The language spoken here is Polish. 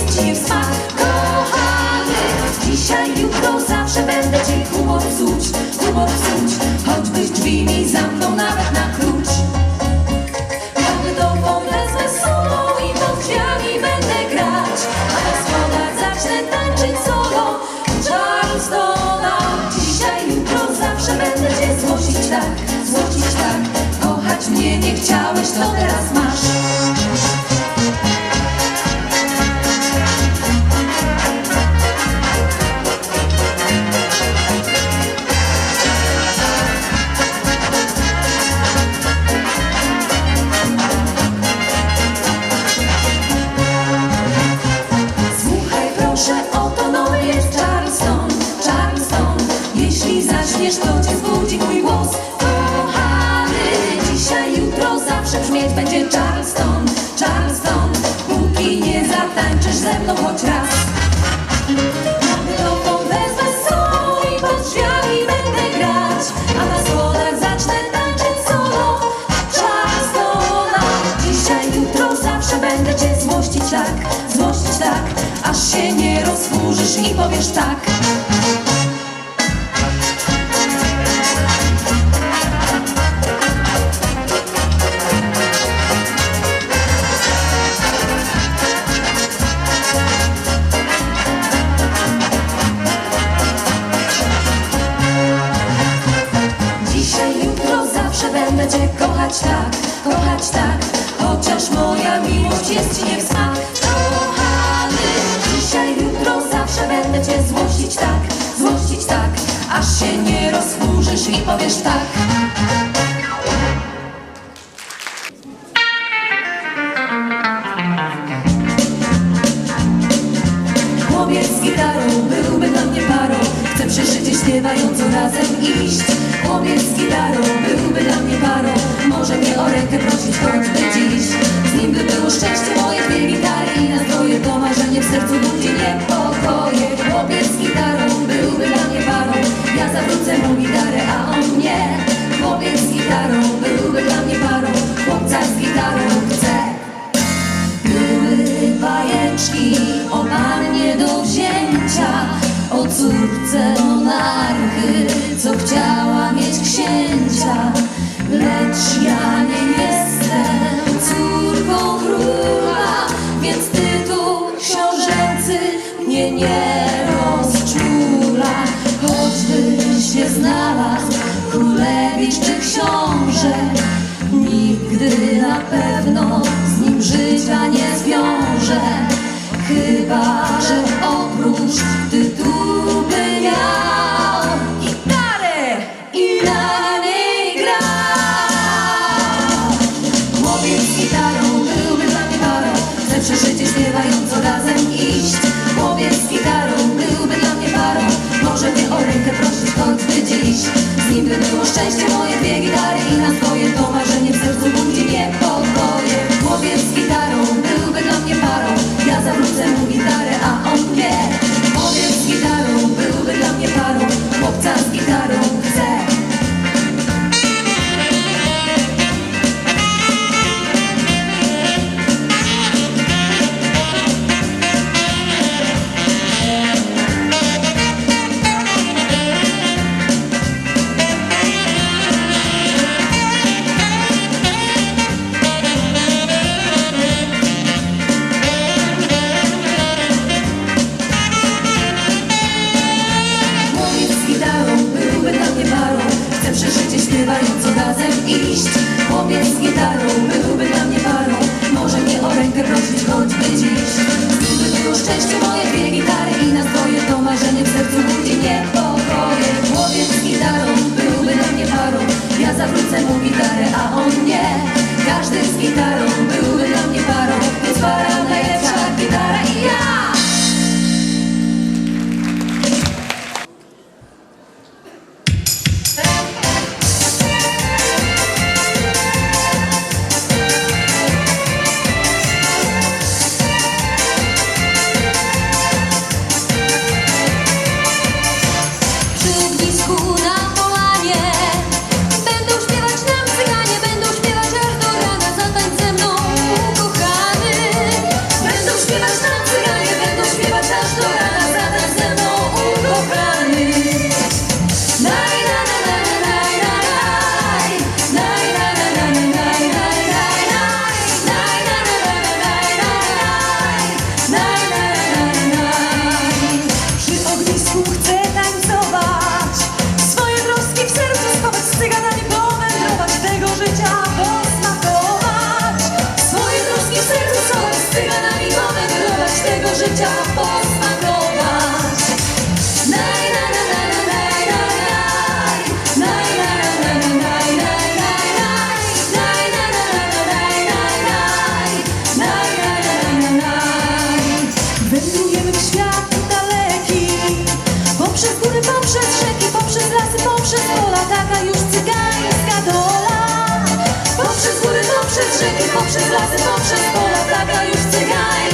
jest ci w smak. Kochany, dzisiaj, jutro, zawsze będę ci humor psuć Humor psuć, choćbyś drzwi mi zamknął nawet na klucz. Lodową wezmę z sobą i pod drzwiami będę grać. A na schodach zacznę tańczyć solo Charlestona Dzisiaj, jutro, zawsze będę cię złościć tak Złościć tak. Kochać mnie nie chciałeś, to teraz masz zatańczysz ze mną choć raz. Mikrofon wezmę z sobą i pod drzwiami będę grać. A na schodach zacznę tańczyć solo. Charlestona Dzisiaj, jutro, zawsze będę cię złościć tak Złościć tak, aż się nie rozburzysz i powiesz tak Cię złościć tak, złościć tak Aż się nie rozburzysz i powiesz tak. Chłopiec z gitarą byłby dla mnie parą. Chcę przy śpiewająco razem iść Chłopiec z gitarą byłby dla mnie parą. Może mnie o rękę prosić choćby dziś. Z nim by było szczęście moje dwie gitary I nastroje to marzenie w sercu budzi niepokoje. Chłopiec z gitarą byłby dla mnie parą. Ja zawrócę mu gitarę, a on nie. Chłopiec z gitarą byłby dla mnie książęcy mnie nie rozczula. Choćbyś nie znalazł królewicz czy książę, Nigdy na pewno z nim życia nie zwiąże Chyba, że oprócz iść. Chłopiec z gitarą byłby dla mnie parą. Może mnie o rękę prosić choćby dziś. Gdyby było szczęście moje dwie gitary I na swoje to marzenie w sercu budzi niepokoje. Chłopiec z gitarą byłby dla mnie parą. Ja zawrócę mu gitarę, a on nie. Każdy z gitarą poprzez rzeki Poprzez lasy, poprzez pola Taka już cygańska